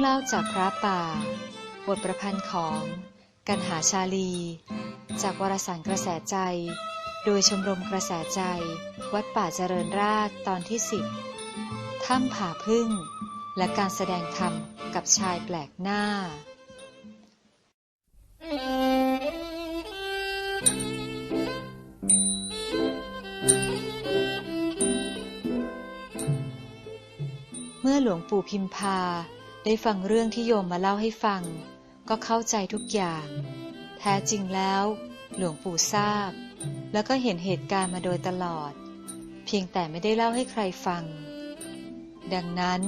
เล่าจากพระป่า บทประพันธ์ของกันหาชาลี จากวารสารกระแสใจ โดยชมรมกระแสใจ วัดป่าเจริญราษฎร์ตอนที่สิบถ้ำผาพึ่ง และการแสดงธรรมกับชายแปลกหน้า เมื่อหลวงปู่พิมพา ได้ฟังเรื่องที่โยมมาเล่าให้ฟัง ก็เข้าใจทุกอย่าง แท้จริงแล้ว หลวงปู่ทราบ แล้วก็เห็นเหตุการณ์มาโดยตลอด เพียงแต่ไม่ได้เล่าให้ใครฟัง ดังนั้น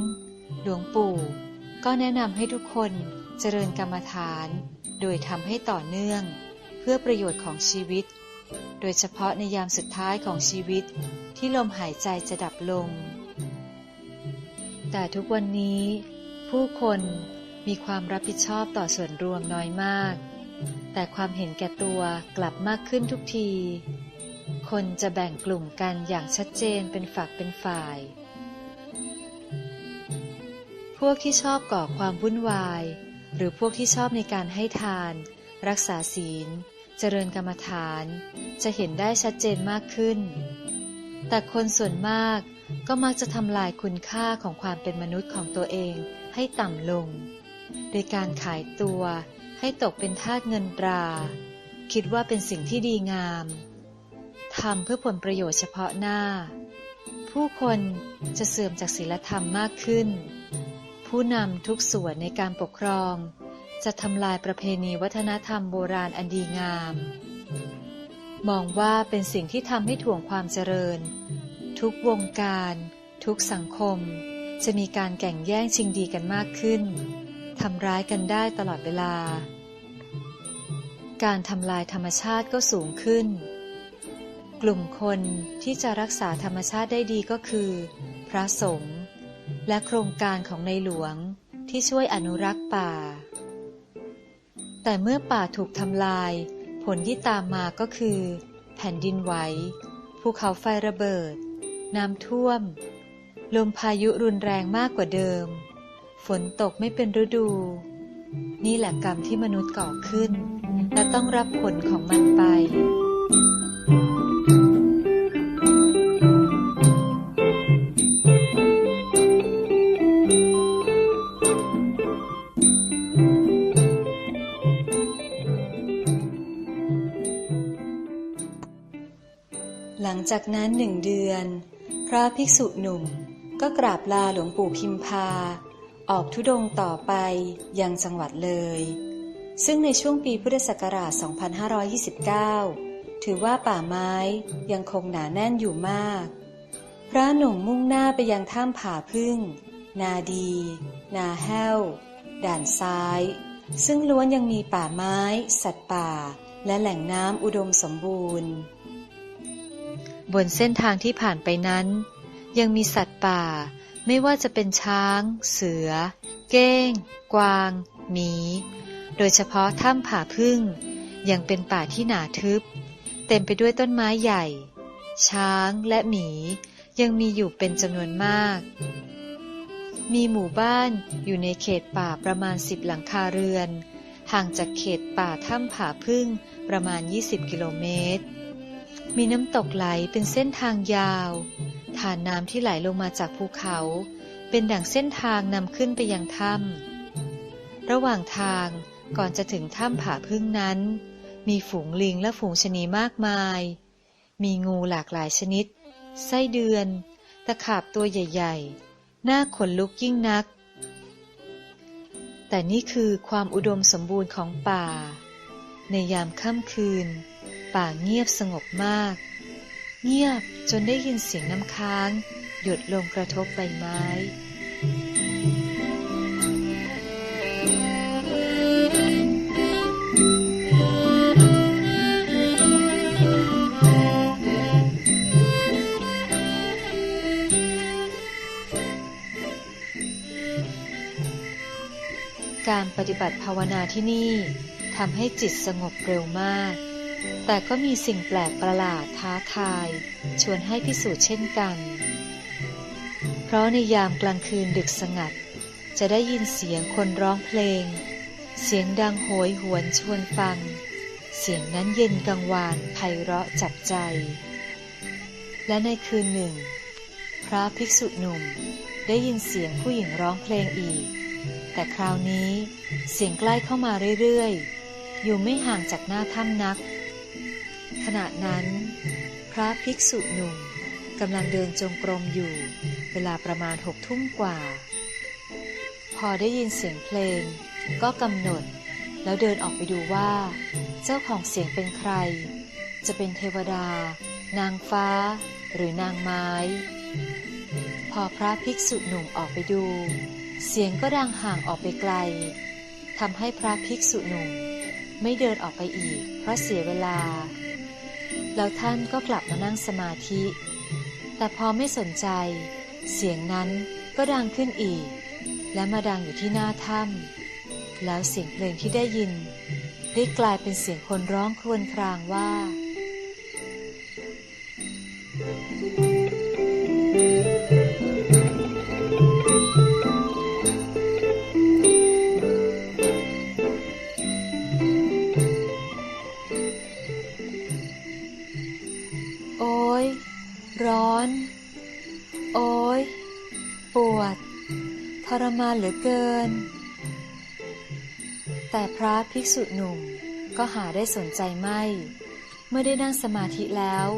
หลวงปู่ก็แนะนำให้ทุกคนเจริญกรรมฐาน โดยทำให้ต่อเนื่อง เพื่อประโยชน์ของชีวิต โดยเฉพาะในยามสุดท้ายของชีวิตที่ลมหายใจจะดับลง แต่ทุกวันนี้ ผู้คนมีความรับผิดชอบต่อส่วนรวมน้อยมาก แต่ความเห็นแก่ตัวกลับมากขึ้นทุกที คนจะแบ่งกลุ่มกันอย่างชัดเจนเป็นฝักเป็นฝ่าย พวกที่ชอบก่อความวุ่นวาย หรือพวกที่ชอบในการให้ทาน รักษาศีล เจริญกรรมฐาน จะเห็นได้ชัดเจนมากขึ้น แต่คนส่วนมากก็มักจะทำลายคุณค่าของความเป็นมนุษย์ของตัวเอง ให้ต่ำลง โดยการขายตัวให้ตกเป็นทาสเงินตรา คิดว่าเป็นสิ่งที่ดีงามทำเพื่อผลประโยชน์เฉพาะหน้า ผู้คนจะเสื่อมจากศีลธรรมมากขึ้น ผู้นำทุกส่วนในการปกครอง จะทำลายประเพณีวัฒนธรรมโบราณอันดีงาม มองว่าเป็นสิ่งที่ทำให้ถ่วงความเจริญ ทุกวงการ ทุกสังคม จะมีการแข่งแย่งชิงดีกันมากขึ้น ทำร้ายกันได้ตลอดเวลา การทำลายธรรมชาติก็สูงขึ้น กลุ่มคนที่จะรักษาธรรมชาติได้ดีก็คือ พระสงฆ์และโครงการของในหลวงที่ช่วยอนุรักษ์ป่า แต่เมื่อป่าถูกทำลาย ผลที่ตามมาก็คือ แผ่นดินไหว ภูเขาไฟระเบิด น้ำท่วม ลมพายุรุนแรงมากกว่าเดิม ฝนตกไม่เป็นฤดู นี่แหละกรรมที่มนุษย์ก่อขึ้น และต้องรับผลของมันไปหลังจากนั้นหนึ่งเดือน พระภิกษุหนุ่ม ก็กราบลาหลวงปู่พิมพา ออกทุดงต่อไปยังจังหวัดเลย ซึ่งในช่วงปีพุทธศักราช 2529 ถือว่าป่าไม้ยังคงหนาแน่นอยู่มาก พระหนุ่มมุ่งหน้าไปยังถ้ำผาพึ่ง นาดี นาแห้ว ด่านซ้าย ซึ่งล้วนยังมีป่าไม้ สัตว์ป่า และแหล่งน้ำอุดมสมบูรณ์ บนเส้นทางที่ผ่านไปนั้น ยังมีสัตว์ป่า ไม่ว่าจะเป็นช้าง เสือ เก้ง กวาง หมี โดยเฉพาะถ้ำผาพึ่ง ยังเป็นป่าที่หนาทึบ เต็มไปด้วยต้นไม้ใหญ่ ช้างและหมี ยังมีอยู่เป็นจำนวนมาก มีหมู่บ้านอยู่ในเขตป่าประมาณสิบหลังคาเรือน ห่างจากเขตป่าถ้ำผาพึ่งประมาณ 20 กิโลเมตรมีน้ำตกไหลเป็นเส้นทางยาว ฐานน้ำที่ไหลลงมาจากภูเขา เป็นดั่งเส้นทางนำขึ้นไปยังถ้ำระหว่างทางก่อนจะถึงถ้ำผาพึ่งนั้น มีฝูงลิงและฝูงชนีมากมาย มีงูหลากหลายชนิด ไส้เดือน ตะขาบตัวใหญ่ ๆ หน่าขนลุกยิ่งนัก แต่นี่คือความอุดมสมบูรณ์ของป่า ในยามค่ำคืน ป่าเงียบสงบมาก เงียบจนได้ยินเสียงน้ำค้าง หยดลงกระทบใบไม้การปฏิบัติภาวนาที่นี่ทำให้จิตสงบเร็วมาก แต่ก็มีสิ่งแปลกประหลาดท้าทาย ชวนให้พิสูจน์เช่นกัน เพราะในยามกลางคืนดึกสงัด จะได้ยินเสียงคนร้องเพลง เสียงดังโหยหวนชวนฟัง เสียงนั้นเย็นกังวานไพเราะจับใจ และในคืนหนึ่ง พระภิกษุหนุ่มได้ยินเสียงผู้หญิงร้องเพลงอีก แต่คราวนี้เสียงใกล้เข้ามาเรื่อยๆ อยู่ไม่ห่างจากหน้าถ้ำนัก ขณะนั้น พระภิกษุหนุ่มกำลังเดินจงกรมอยู่ เวลาประมาณหกทุ่มกว่า พอได้ยินเสียงเพลง ก็กำหนด แล้วเดินออกไปดูว่า เจ้าของเสียงเป็นใคร จะเป็นเทวดา นางฟ้า หรือนางไม้ พอพระภิกษุหนุ่มออกไปดู เสียงก็ดังห่างออกไปไกลทำให้พระภิกษุหนุ่มไม่เดินออกไปอีก เพราะเสียเวลา แล้วท่านก็กลับมานั่งสมาธิ แต่พอไม่สนใจ เสียงนั้นก็ดังขึ้นอีก และมาดังอยู่ที่หน้าถ้ำแล้วเสียงเพลงที่ได้ยินได้กลายเป็นเสียงคนร้องครวญครางว่า โอ้ยร้อน โอ้ยปวด ทรมานเหลือเกิน แต่พระภิกษุหนุ่มก็หาได้สนใจไม่ เมื่อได้นั่งสมาธิแล้ว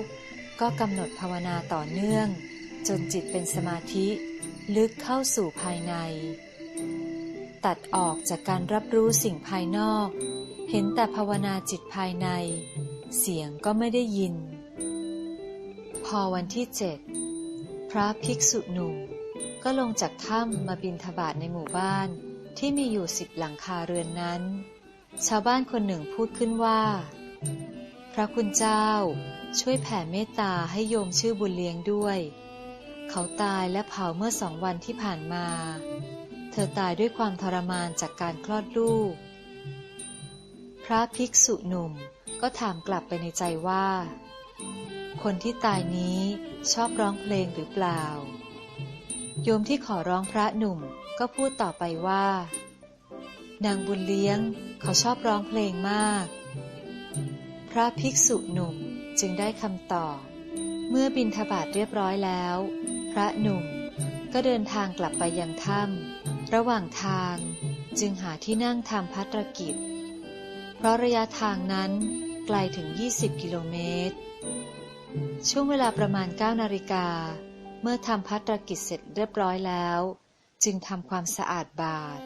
ก็กำหนดภาวนาต่อเนื่อง จนจิตเป็นสมาธิลึกเข้าสู่ภายใน ตัดออกจากการรับรู้สิ่งภายนอก เห็นแต่ภาวนาจิตภายใน เสียงก็ไม่ได้ยิน อวันที่เจ็ดพระภิกษุหนุ่ม ก็ลงจากถ้ำมาบินทบาทในหมู่บ้านที่มีอยู่สิบหลังคาเรือนนั้น ชาวบ้านคนหนึ่งพูดขึ้นว่า พระคุณเจ้า ช่วยแผ่เมตตาให้โยมชื่อบุญเลี้ยงด้วย เขาตายและเผาเมื่อสองวันที่ผ่านมา เธอตายด้วยความทรมานจากการคลอดลูก พระภิกษุหนุ่มก็ถามกลับไปในใจว่า คนที่ตายนี้ชอบร้องเพลงหรือเปล่า โยมที่ขอร้องพระหนุ่มก็พูดต่อไปว่า นางบุญเลี้ยงเขาชอบร้องเพลงมาก พระภิกษุหนุ่มจึงได้คำตอบ เมื่อบินทบาทเรียบร้อยแล้ว พระหนุ่มก็เดินทางกลับไปยังถ้ำระหว่างทางจึงหาที่นั่งทำพัตรกิจ เพราะระยะทางนั้นไกลถึง 20 กิโลเมตร ช่วงเวลาประมาณ 9 นาฬิกา เมื่อทำพัตรกิจเสร็จเรียบร้อยแล้ว จึงทำความสะอาดบาท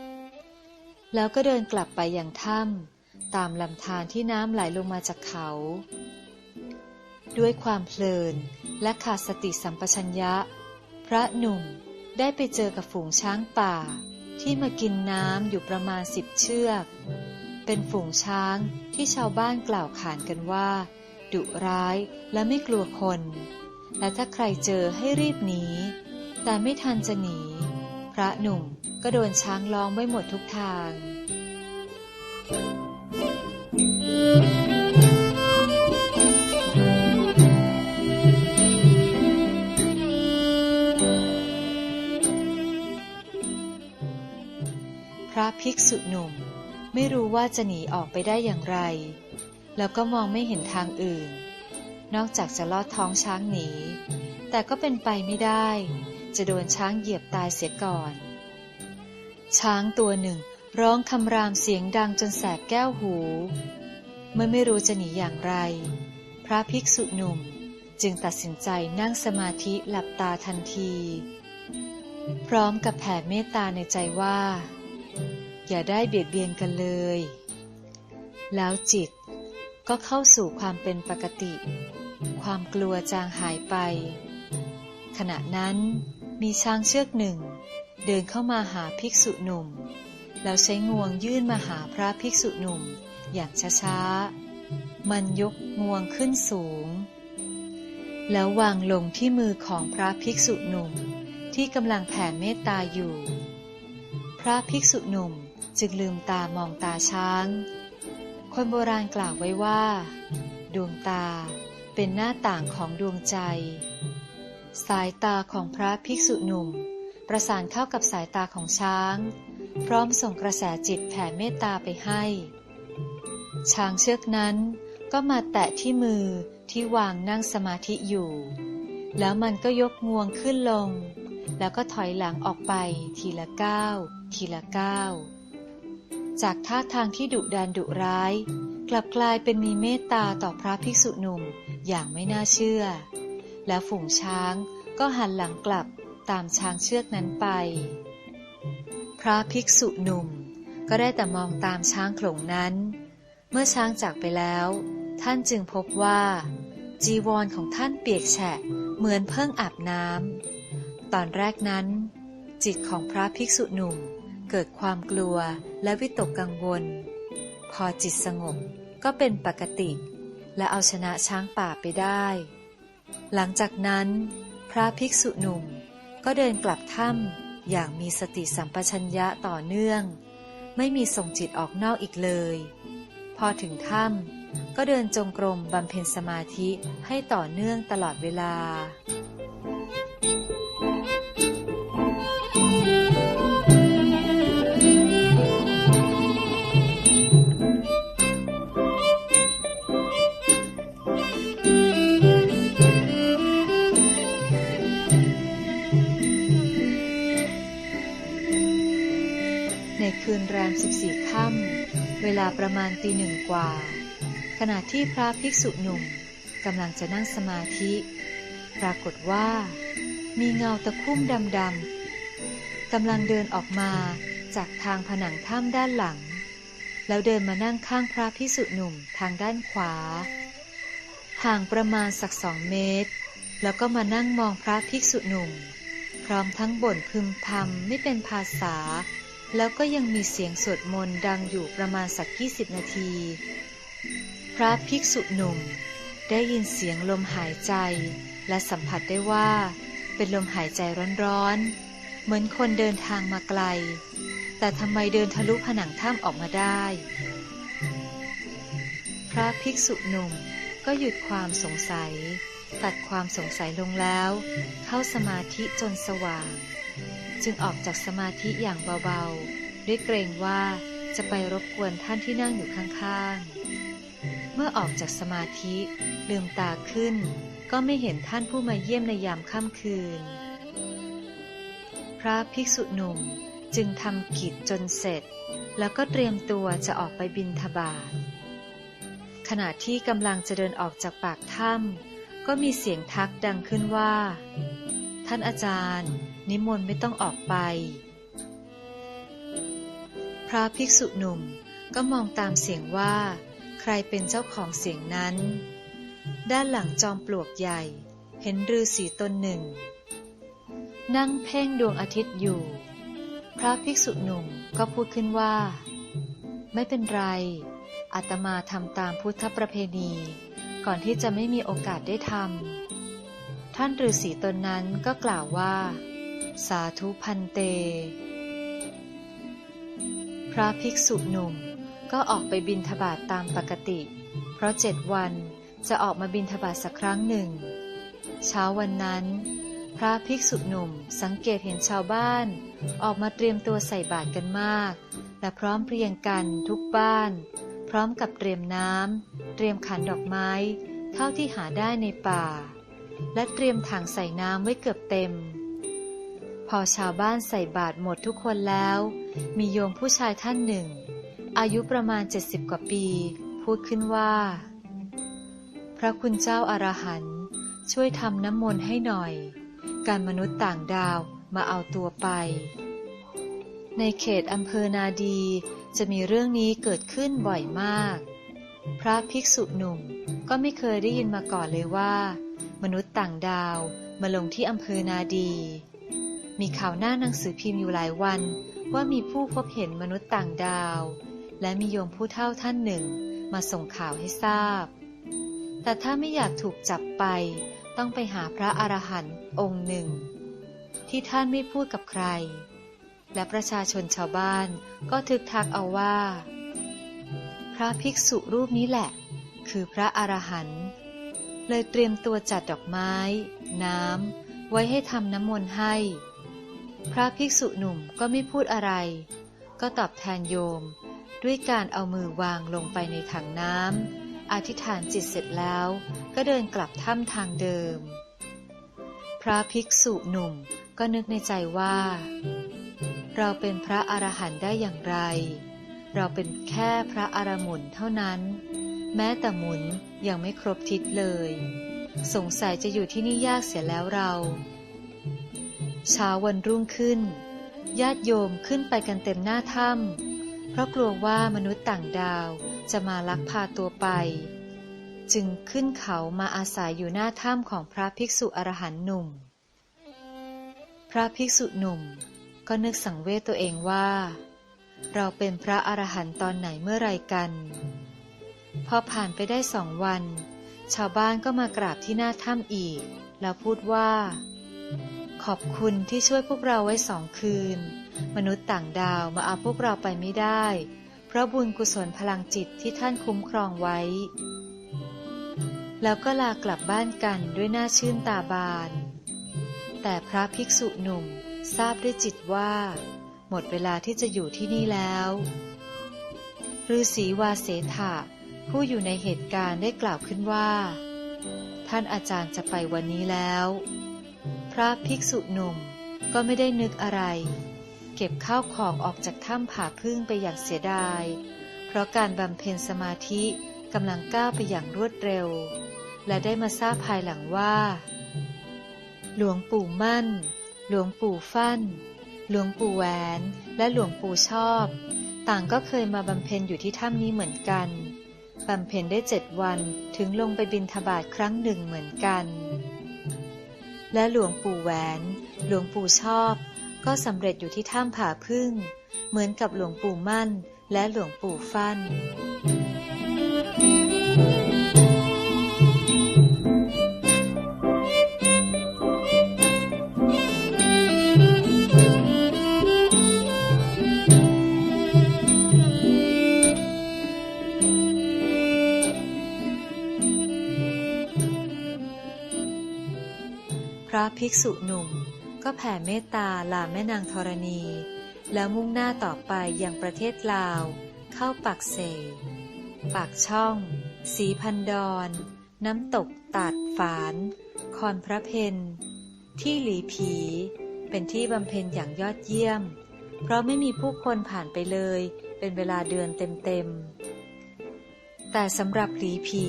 แล้วก็เดินกลับไปยังถ้ำตามลำธารที่น้ำไหลลงมาจากเขา ด้วยความเพลินและขาดสติสัมปชัญญะ พระหนุ่มได้ไปเจอกับฝูงช้างป่า ที่มากินน้ำอยู่ประมาณสิบเชือก เป็นฝูงช้างที่ชาวบ้านกล่าวขานกันว่า ดุร้ายและไม่กลัวคน และถ้าใครเจอให้รีบหนี แต่ไม่ทันจะหนี พระหนุ่มก็โดนช้างล้อมไว้หมดทุกทาง พระภิกษุหนุ่มไม่รู้ว่าจะหนีออกไปได้อย่างไร แล้วก็มองไม่เห็นทางอื่น นอกจากจะลอดท้องช้างหนี แต่ก็เป็นไปไม่ได้ จะโดนช้างเหยียบตายเสียก่อน ช้างตัวหนึ่งร้องคำรามเสียงดังจนแสบแก้วหู เมื่อไม่รู้จะหนีอย่างไร พระภิกษุหนุ่มจึงตัดสินใจนั่งสมาธิหลับตาทันที พร้อมกับแผ่เมตตาในใจว่า อย่าได้เบียดเบียนกันเลย แล้วจิต ก็เข้าสู่ความเป็นปกติ ความกลัวจางหายไป ขณะนั้นมีช้างเชือกหนึ่ง เดินเข้ามาหาภิกษุหนุ่ม แล้วใช้งวงยื่นมาหาพระภิกษุหนุ่มอย่างช้าๆ มันยกงวงขึ้นสูง แล้ววางลงที่มือของพระภิกษุหนุ่มที่กำลังแผ่เมตตาอยู่ พระภิกษุหนุ่มจึงลืมตามองตาช้าง คนโบราณกล่าวไว้ว่า ดวงตาเป็นหน้าต่างของดวงใจ สายตาของพระภิกษุหนุ่ม ประสานเข้ากับสายตาของช้าง พร้อมส่งกระแสจิตแผ่เมตตาไปให้ ช้างเชือกนั้นก็มาแตะที่มือที่วางนั่งสมาธิอยู่ แล้วมันก็ยกงวงขึ้นลง แล้วก็ถอยหลังออกไปทีละก้าวทีละก้าว จากท่าทางที่ดุดันดุร้าย กลับกลายเป็นมีเมตตาต่อพระภิกษุหนุ่มอย่างไม่น่าเชื่อ แล้วฝูงช้างก็หันหลังกลับตามช้างเชือกนั้นไป พระภิกษุหนุ่มก็ได้แต่มองตามช้างโขลงนั้น เมื่อช้างจากไปแล้ว ท่านจึงพบว่า จีวรของท่านเปียกแฉะเหมือนเพิ่งอาบน้ำตอนแรกนั้น จิตของพระภิกษุหนุ่ม เกิดความกลัวและวิตกกังวล พอจิตสงบก็เป็นปกติ และเอาชนะช้างป่าไปได้ หลังจากนั้น พระภิกษุหนุ่มก็เดินกลับถ้ำอย่างมีสติสัมปชัญญะต่อเนื่อง ไม่มีส่งจิตออกนอกอีกเลย พอถึงถ้ำก็เดินจงกรมบำเพ็ญสมาธิให้ต่อเนื่องตลอดเวลา คืนแรมสิบสี่ค่ำเวลาประมาณตีหนึ่งกว่า ขณะที่พระภิกษุหนุ่มกำลังจะนั่งสมาธิ ปรากฏว่า มีเงาตะคุ่มดำๆกำลังเดินออกมาจากทางผนังถ้ำด้านหลัง แล้วเดินมานั่งข้างพระภิกษุหนุ่มทางด้านขวา ห่างประมาณสักสองเมตร แล้วก็มานั่งมองพระภิกษุหนุ่ม พร้อมทั้งบ่นพึมพำไม่เป็นภาษา แล้วก็ยังมีเสียงสวดมนต์ดังอยู่ประมาณสักยี่สิบนาที พระภิกษุหนุ่ม ได้ยินเสียงลมหายใจ และสัมผัสได้ว่า เป็นลมหายใจร้อนๆ เหมือนคนเดินทางมาไกล แต่ทำไมเดินทะลุผนังถ้ำออกมาได้ พระภิกษุหนุ่มก็หยุดความสงสัย ตัดความสงสัยลงแล้ว เข้าสมาธิจนสว่าง จึงออกจากสมาธิอย่างเบาๆ ด้วยเกรงว่าจะไปรบกวนท่านที่นั่งอยู่ข้างๆ เมื่อออกจากสมาธิลืมตาขึ้น ก็ไม่เห็นท่านผู้มาเยี่ยมในยามค่ำคืน พระภิกษุหนุ่มจึงทำกิจจนเสร็จ แล้วก็เตรียมตัวจะออกไปบินทบาทขณะที่กำลังจะเดินออกจากปากถ้ำก็มีเสียงทักดังขึ้นว่า ท่านอาจารย์ นิมนต์ไม่ต้องออกไป พระภิกษุหนุ่มก็มองตามเสียงว่า ใครเป็นเจ้าของเสียงนั้น ด้านหลังจอมปลวกใหญ่ เห็นฤาษีตนหนึ่ง นั่งเพ่งดวงอาทิตย์อยู่ พระภิกษุหนุ่มก็พูดขึ้นว่า ไม่เป็นไรอาตมาทำตามพุทธประเพณี ก่อนที่จะไม่มีโอกาสได้ทำท่านฤาษีตนนั้นก็กล่าวว่า สาธุพันเต พระภิกษุหนุ่มก็ออกไปบินทบาทตามปกติ เพราะเจ็ดวันจะออกมาบินทบาทสักครั้งหนึ่ง เช้าวันนั้น พระภิกษุหนุ่มสังเกตเห็นชาวบ้าน ออกมาเตรียมตัวใส่บาตรกันมาก และพร้อมเพรียงกันทุกบ้าน พร้อมกับเตรียมน้ำเตรียมขันดอกไม้ เท่าที่หาได้ในป่า และเตรียมถังใส่น้ำไว้เกือบเต็ม พอชาวบ้านใส่บาตรหมดทุกคนแล้ว มีโยมผู้ชายท่านหนึ่ง อายุประมาณเจ็ดสิบกว่าปี พูดขึ้นว่า พระคุณเจ้าอารหันต์ช่วยทำน้ำมนต์ให้หน่อย การมนุษย์ต่างดาวมาเอาตัวไป ในเขตอำเภอนาดีจะมีเรื่องนี้เกิดขึ้นบ่อยมาก พระภิกษุหนุ่มก็ไม่เคยได้ยินมาก่อนเลยว่า มนุษย์ต่างดาวมาลงที่อำเภอนาดี มีข่าวหน้าหนังสือพิมพ์อยู่หลายวัน ว่ามีผู้พบเห็นมนุษย์ต่างดาว และมีโยมผู้เฒ่าท่านหนึ่งมาส่งข่าวให้ทราบ แต่ถ้าไม่อยากถูกจับไป ต้องไปหาพระอรหันต์องค์หนึ่ง ที่ท่านไม่พูดกับใคร และประชาชนชาวบ้านก็ทึกทักเอาว่า พระภิกษุรูปนี้แหละ คือพระอรหันต์เลยเตรียมตัวจัดดอกไม้ น้ำไว้ให้ทำน้ำมนต์ให้ พระภิกษุหนุ่มก็ไม่พูดอะไร ก็ตอบแทนโยม ด้วยการเอามือวางลงไปในถังน้ำอธิษฐานจิตเสร็จแล้ว ก็เดินกลับถ้ำทางเดิม พระภิกษุหนุ่มก็นึกในใจว่า เราเป็นพระอรหันต์ได้อย่างไร เราเป็นแค่พระอรหมุนเท่านั้น แม้แต่หมุนยังไม่ครบทิศเลย สงสัยจะอยู่ที่นี่ยากเสียแล้วเรา เช้าวันรุ่งขึ้น ญาติโยมขึ้นไปกันเต็มหน้าถ้ำเพราะกลัวว่ามนุษย์ต่างดาวจะมาลักพาตัวไป จึงขึ้นเขามาอาศัยอยู่หน้าถ้ำของพระภิกษุอรหันต์หนุ่ม พระภิกษุหนุ่มก็นึกสังเวชตัวเองว่า เราเป็นพระอรหันต์ตอนไหนเมื่อไรกัน พอผ่านไปได้สองวัน ชาวบ้านก็มากราบที่หน้าถ้ำอีก แล้วพูดว่า ขอบคุณที่ช่วยพวกเราไว้สองคืน มนุษย์ต่างดาวมาเอาพวกเราไปไม่ได้ เพราะบุญกุศลพลังจิตที่ท่านคุ้มครองไว้ แล้วก็ลากลับบ้านกันด้วยหน้าชื่นตาบาน แต่พระภิกษุหนุ่มทราบด้วยจิตว่า หมดเวลาที่จะอยู่ที่นี่แล้วฤาษีวาเสถะผู้อยู่ในเหตุการณ์ได้กล่าวขึ้นว่า ท่านอาจารย์จะไปวันนี้แล้ว ระภิกษุหนุ่มก็ไม่ได้นึกอะไร เก็บข้าวของออกจากถ้ำผาพึ่งไปอย่างเสียดาย เพราะการบำเพ็ญสมาธิกำลังก้าวไปอย่างรวดเร็ว และได้มาทราบภายหลังว่า หลวงปู่มั่น หลวงปู่ฟั่น หลวงปู่แหวน และหลวงปู่ชอบ ต่างก็เคยมาบำเพ็ญอยู่ที่ถ้ำนี้เหมือนกันบำเพ็ญได้เจ็ดวันถึงลงไปบินทบาทครั้งหนึ่งเหมือนกัน และหลวงปู่แหวน หลวงปู่ชอบ ก็สำเร็จอยู่ที่ถ้ำผาพึ่ง เหมือนกับหลวงปู่มั่น และหลวงปู่ฟั่น ภิกษุหนุ่ม ก็แผ่เมตตาลาแม่นางธรณี แล้วมุ่งหน้าต่อไปยังประเทศลาว เข้าปากเสปากช่อง สีพันดอนน้ำตกตัดฝาน คอนพระเพนที่หลีผี เป็นที่บำเพ็ญอย่างยอดเยี่ยม เพราะไม่มีผู้คนผ่านไปเลย เป็นเวลาเดือนเต็มๆ แต่สำหรับหลีผี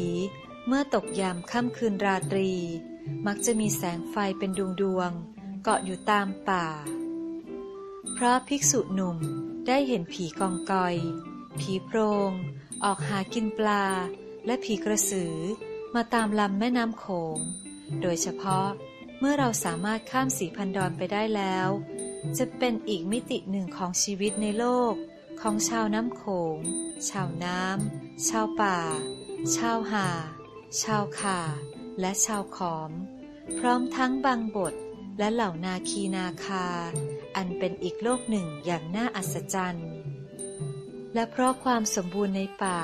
เมื่อตกยามค่ำคืนราตรี มักจะมีแสงไฟเป็นดวงดวงๆเกาะอยู่ตามป่า พระภิกษุหนุ่มได้เห็นผีกองกอย ผีโพรง ออกหากินปลา และผีกระสือมาตามลำแม่น้ำโขง โดยเฉพาะเมื่อเราสามารถข้ามสีพันดอนไปได้แล้ว จะเป็นอีกมิติหนึ่งของชีวิตในโลก ของชาวน้ำโขง ชาวน้ำ ชาวป่า ชาวหา ชาวข่า และชาวขอม พร้อมทั้งบางบทและเหล่านาคีนาคา อันเป็นอีกโลกหนึ่งอย่างน่าอัศจรรย์ และเพราะความสมบูรณ์ในป่า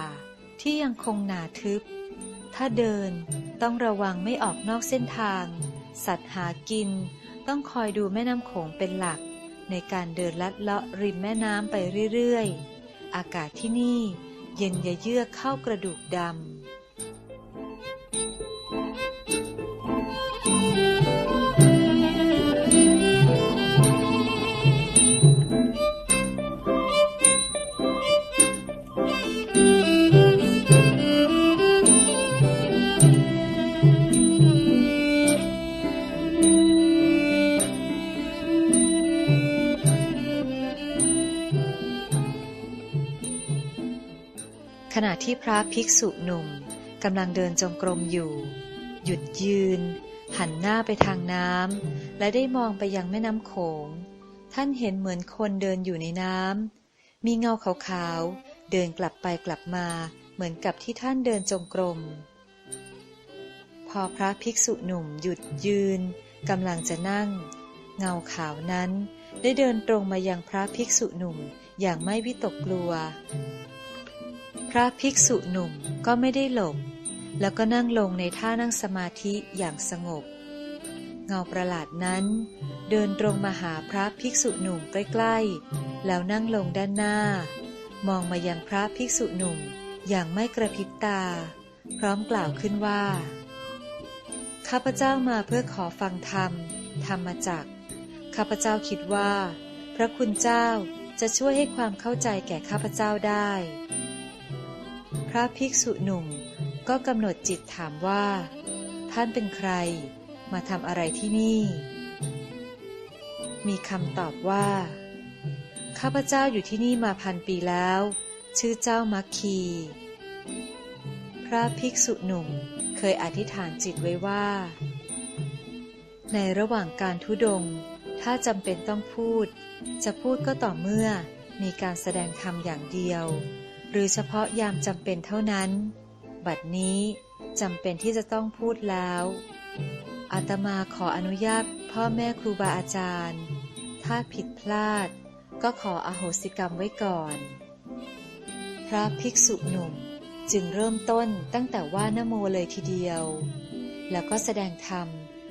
ที่ยังคงหนาทึบ ถ้าเดินต้องระวังไม่ออกนอกเส้นทาง สัตว์หากิน ต้องคอยดูแม่น้ำโขงเป็นหลัก ในการเดินลัดเลาะริมแม่น้ำไปเรื่อยๆ อากาศที่นี่เย็นยะเยือกเข้ากระดูกดำ ที่พระภิกษุหนุ่มกำลังเดินจงกรมอยู่ หยุดยืน หันหน้าไปทางน้ำและได้มองไปยังแม่น้ำโขง ท่านเห็นเหมือนคนเดินอยู่ในน้ำมีเงาขาวๆเดินกลับไปกลับมาเหมือนกับที่ท่านเดินจงกรม พอพระภิกษุหนุ่มหยุดยืนกำลังจะนั่ง เงาขาวนั้น ได้เดินตรงมายังพระภิกษุหนุ่มอย่างไม่วิตกกลัว ระภิกษุหนุ่มก็ไม่ได้หลบ แล้วก็นั่งลงในท่านั่งสมาธิอย่างสงบ เงาประหลาดนั้น เดินตรงมาหาพระภิกษุหนุ่มใกล้ๆ แล้วนั่งลงด้านหน้า มองมายังพระภิกษุหนุ่มอย่างไม่กระพริบตา พร้อมกล่าวขึ้นว่า ข้าพเจ้ามาเพื่อขอฟังธรรม ธรรมจักข้าพเจ้าคิดว่า พระคุณเจ้าจะช่วยให้ความเข้าใจแก่ข้าพเจ้าได้ ระภิกษุหนุ่มก็กำหนดจิตถามว่า ท่านเป็นใคร มาทำอะไรที่นี่ มีคำตอบว่า ข้าพเจ้าอยู่ที่นี่มาพันปีแล้ว ชื่อเจ้ามัคคี พระภิกษุหนุ่มเคยอธิษฐานจิตไว้ว่า ในระหว่างการทุดง ถ้าจำเป็นต้องพูด จะพูดก็ต่อเมื่อมีการแสดงธรรมอย่างเดียว หรือเฉพาะยามจำเป็นเท่านั้น บัดนี้จำเป็นที่จะต้องพูดแล้วอาตมาขออนุญาตพ่อแม่ครูบาอาจารย์ ถ้าผิดพลาด ก็ขออโหสิกรรมไว้ก่อน พระภิกษุหนุ่มจึงเริ่มต้นตั้งแต่ว่านโมเลยทีเดียว แล้วก็แสดงธรรม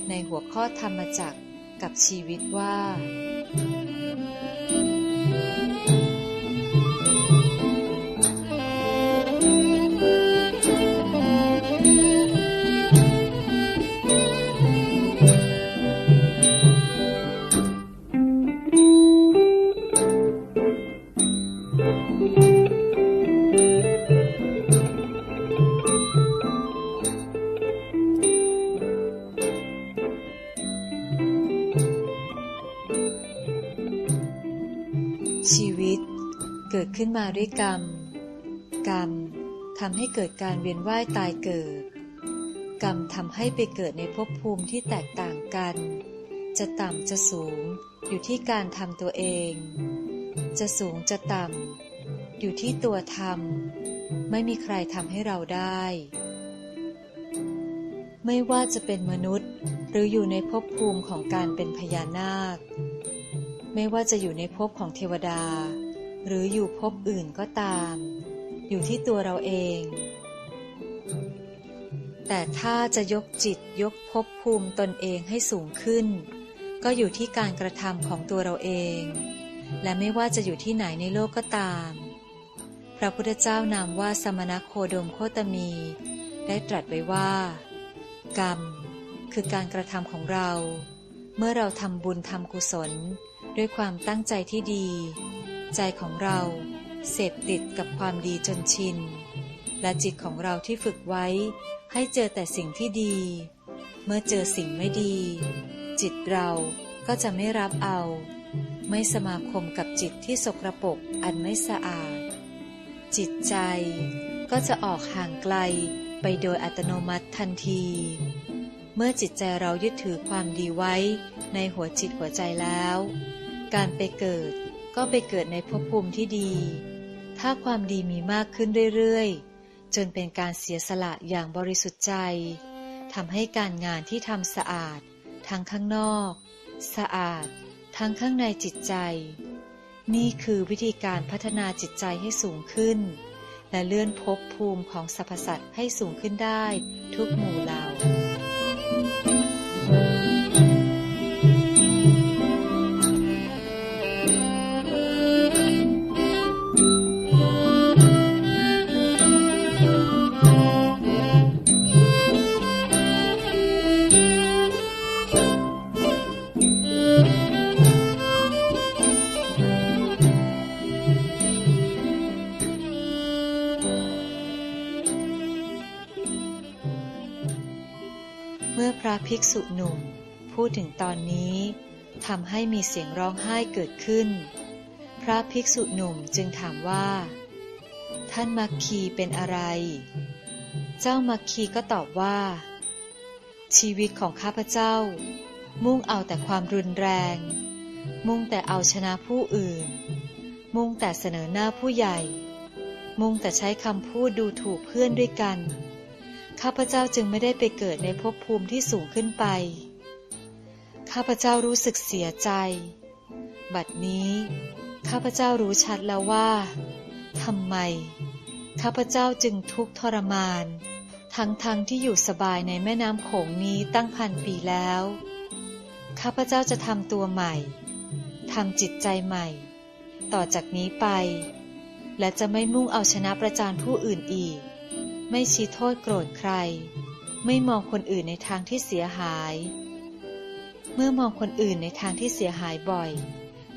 ในหัวข้อธรรมจักกับชีวิตว่า ขึ้นมาด้วยกรรม กรรมทำให้เกิดการเวียนว่ายตายเกิด กรรมทำให้ไปเกิดในภพภูมิที่แตกต่างกัน จะต่ำจะสูงอยู่ที่การทำตัวเอง จะสูงจะต่ำอยู่ที่ตัวทำไม่มีใครทำให้เราได้ ไม่ว่าจะเป็นมนุษย์หรืออยู่ในภพภูมิของการเป็นพญานาค ไม่ว่าจะอยู่ในภพของเทวดา หรืออยู่ภพอื่นก็ตาม อยู่ที่ตัวเราเอง แต่ถ้าจะยกจิตยกภพภูมิตนเองให้สูงขึ้น ก็อยู่ที่การกระทำของตัวเราเอง และไม่ว่าจะอยู่ที่ไหนในโลกก็ตาม พระพุทธเจ้านามว่าสมณโคดมโคตมี ได้ตรัสไว้ว่า กรรม คือการกระทำของเรา เมื่อเราทำบุญทำกุศล ด้วยความตั้งใจที่ดี ใจของเราเสพติดกับความดีจนชิน และจิตของเราที่ฝึกไว้ ให้เจอแต่สิ่งที่ดี เมื่อเจอสิ่งไม่ดี จิตเราก็จะไม่รับเอา ไม่สมาคมกับจิตที่สกรปรกอันไม่สะอาด จิตใจก็จะออกห่างไกลไปโดยอัตโนมัติทันที เมื่อจิตใจเรายึดถือความดีไว้ในหัวจิตหัวใจแล้ว การไปเกิด ก็ไปเกิดในภพภูมิที่ดี ถ้าความดีมีมากขึ้นเรื่อยๆ จนเป็นการเสียสละอย่างบริสุทธิ์ใจทำให้การงานที่ทำสะอาด ทั้งข้างนอก สะอาด ทั้งข้างในจิตใจ นี่คือวิธีการพัฒนาจิตใจให้สูงขึ้น และเลื่อนภพภูมิของสรรพสัตว์ให้สูงขึ้นได้ทุกหมู่เหล่า ดถึงตอนนี้ทำให้มีเสียงร้องไห้เกิดขึ้น พระภิกษุหนุ่มจึงถามว่า ท่านมัคคีเป็นอะไร เจ้ามัคคีก็ตอบว่า ชีวิตของข้าพเจ้า มุ่งเอาแต่ความรุนแรง มุ่งแต่เอาชนะผู้อื่น มุ่งแต่เสนอหน้าผู้ใหญ่ มุ่งแต่ใช้คำพูดดูถูกเพื่อนด้วยกัน ข้าพเจ้าจึงไม่ได้ไปเกิดในภพภูมิที่สูงขึ้นไป ข้าพเจ้ารู้สึกเสียใจ บัดนี้ ข้าพเจ้ารู้ชัดแล้วว่าทำไม ข้าพเจ้าจึงทุกข์ทรมาน ทั้งๆทที่อยู่สบายในแม่น้ำโขงนี้ตั้งพันปีแล้ว ข้าพเจ้าจะทำตัวใหม่ทำจิตใจใหม่ ต่อจากนี้ไป และจะไม่มุ่งเอาชนะประจานผู้อื่นอีก ไม่ชี้โทษโกรธใคร ไม่มองคนอื่นในทางที่เสียหาย เมื่อมองคนอื่นในทางที่เสียหายบ่อย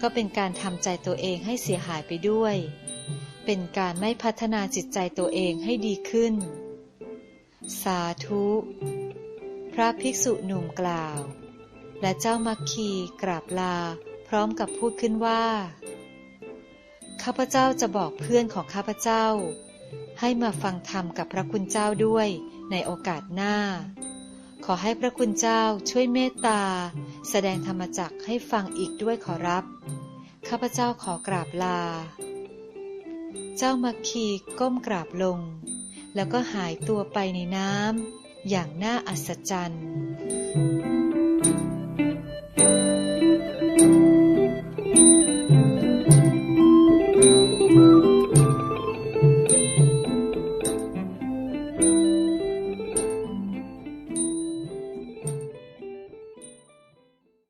ก็เป็นการทำใจตัวเองให้เสียหายไปด้วย เป็นการไม่พัฒนาจิตใจตัวเองให้ดีขึ้น สาธุ พระภิกษุหนุ่มกล่าว และเจ้ามัคคีกราบลา พร้อมกับพูดขึ้นว่า ข้าพเจ้าจะบอกเพื่อนของข้าพเจ้า ให้มาฟังธรรมกับพระคุณเจ้าด้วยในโอกาสหน้า ขอให้พระคุณเจ้าช่วยเมตตา แสดงธรรมจักให้ฟังอีกด้วยขอรับ ข้าพเจ้าขอกราบลา เจ้ามัคคีก้มกราบลง แล้วก็หายตัวไปในน้ำอย่างน่าอัศจรรย์